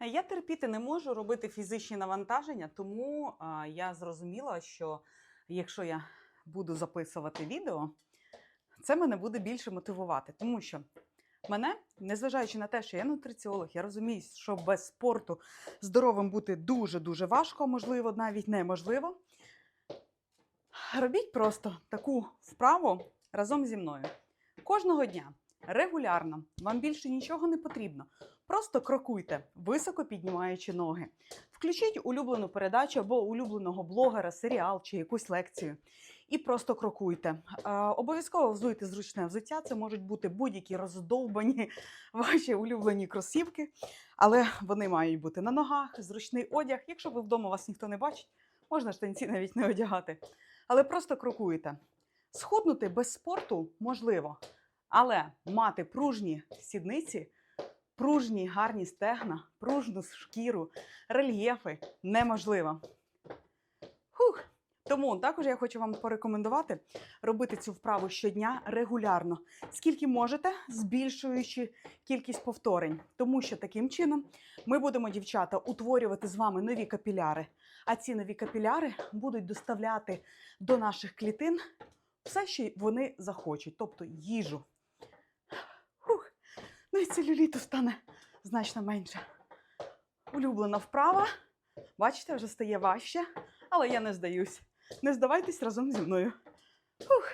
Я терпіти не можу робити фізичні навантаження, тому я зрозуміла, що якщо я буду записувати відео, це мене буде більше мотивувати, тому що мене, незважаючи на те, що я нутриціолог, я розумію, що без спорту здоровим бути дуже-дуже важко, можливо, навіть неможливо. Робіть просто таку вправу разом зі мною. Кожного дня, регулярно, вам більше нічого не потрібно. Просто крокуйте, високо піднімаючи ноги. Включіть улюблену передачу або улюбленого блогера, серіал чи якусь лекцію. І просто крокуйте. Обов'язково взуйте зручне взуття. Це можуть бути будь-які роздовбані ваші улюблені кросівки, але вони мають бути на ногах, зручний одяг. Якщо ви вдома вас ніхто не бачить, можна штанці навіть не одягати. Але просто крокуйте. Схуднути без спорту можливо, але мати пружні сідниці, пружні гарні стегна, пружну шкіру, рельєфи неможливо. Хух. Тому також я хочу вам порекомендувати робити цю вправу щодня регулярно, скільки можете, збільшуючи кількість повторень. Тому що таким чином ми будемо, дівчата, утворювати з вами нові капіляри. А ці нові капіляри будуть доставляти до наших клітин все, що вони захочуть, тобто їжу. Ну і целюліту стане значно менше. Улюблена вправа. Бачите, вже стає важче, але я не здаюсь. Не здавайтесь разом зі мною. Фух.